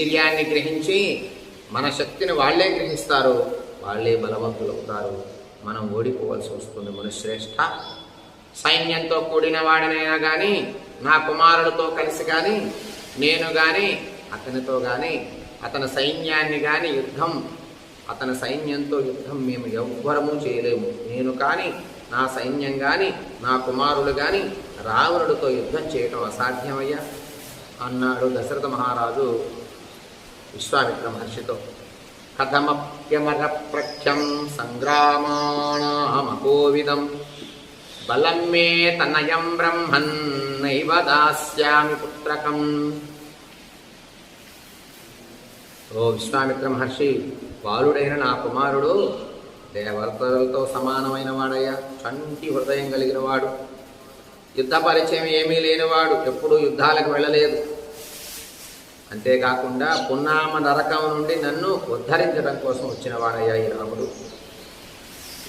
ధైర్యాన్ని గ్రహించి మన శక్తిని వాళ్ళే గ్రహిస్తారు వాళ్ళే బలవంతులు అవుతారు మనం ఓడిపోవలసి వస్తుంది. మనుశ్రేష్ఠ సైన్యంతో కూడిన వాడినైనా కానీ నా కుమారుడితో కలిసి కానీ నేను కానీ అతనితో కానీ అతని సైన్యాన్ని కానీ యుద్ధం అతని సైన్యంతో యుద్ధం మేము ఎవ్వరము చేయలేము. నేను కానీ నా సైన్యం కానీ నా కుమారుడు కానీ రావణుడితో యుద్ధం చేయటం అసాధ్యమయ్యా? అన్నాడు దశరథ మహారాజు. విశ్వామిత్ర మహర్షితో కథమప్యమర ప్రఖ్యం సంగ్రామాణమకోవిదం బలం మే తనయం బ్రహ్మన్ నైవ దాస్యామి పుత్రకం ఓ విశ్వామిత్ర మహర్షి బాలుడైన నా కుమారుడు దేవతలతో సమానమైన వాడయ్యా చంటి హృదయం కలిగిన వాడు. యుద్ధ పరిచయం ఏమీ లేనివాడు ఎప్పుడూ యుద్ధాలకు వెళ్ళలేదు. అంతేకాకుండా పున్నామ నరకం నుండి నన్ను ఉద్ధరించడం కోసం వచ్చిన వాడయ్యా ఈ రాముడు.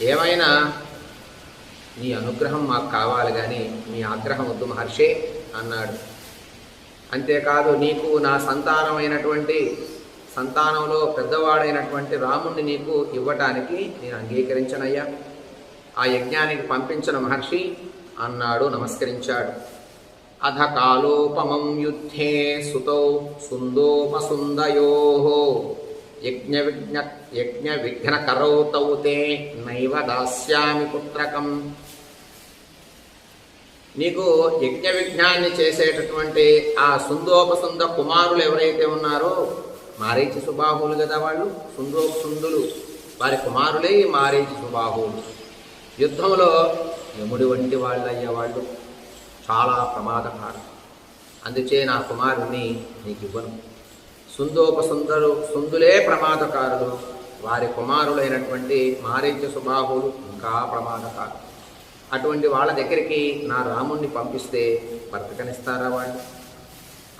ఏమైనా నీ అనుగ్రహం మాకు కావాలి కానీ నీ ఆగ్రహం వద్దు మహర్షి అన్నాడు. అంతేకాదు నీకు నా సంతానమైనటువంటి సంతానంలో పెద్దవాడైనటువంటి రాముణ్ణి నీకు ఇవ్వటానికి నేను అంగీకరించనయ్యా. ఆ యజ్ఞానికి పంపించిన మహర్షి అన్నాడు నమస్కరించాడు. అధ కాలోపమం యుద్ధే సుతౌ సుందోపసుందయో. యజ్ఞ విఘ్న యజ్ఞ విఘ్నకరౌ తౌ తే నైవ దాస్యామి పుత్రకం. నీకు యజ్ఞ విఘ్నాన్ని చేసేటటువంటి ఆ సుందోపసుంద కుమారులు ఎవరైతే ఉన్నారో మారీచి సుబాహులు కదా వాళ్ళు? సుందోపసుందులు. వారి కుమారులే ఈ మారీచి సుబాహులు యుద్ధంలో యముడి వంటి వాళ్ళు అయ్యేవాళ్ళు చాలా ప్రమాదకారం. అందుచే నా కుమారుణ్ణి నీకు ఇవ్వను సుందోపసుందరు సుందులే ప్రమాదకారులు. వారి కుమారులైనటువంటి మారీచ సుబాహులు ఇంకా ప్రమాదకారు. అటువంటి వాళ్ళ దగ్గరికి నా రాముణ్ణి పంపిస్తే బ్రతకనిస్తారా వాళ్ళు?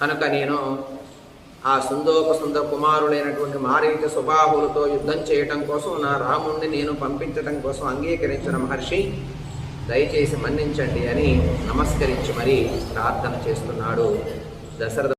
కనుక నేను ఆ సుందోపసుంద కుమారులైనటువంటి మారీచ స్వభావులతో యుద్ధం చేయటం కోసం నా రాముణ్ణి నేను పంపించటం కోసం అంగీకరించిన మహర్షి దయచేసి మన్నించండి అని నమస్కరించి మరీ ప్రార్థన చేస్తున్నాడు దశరథ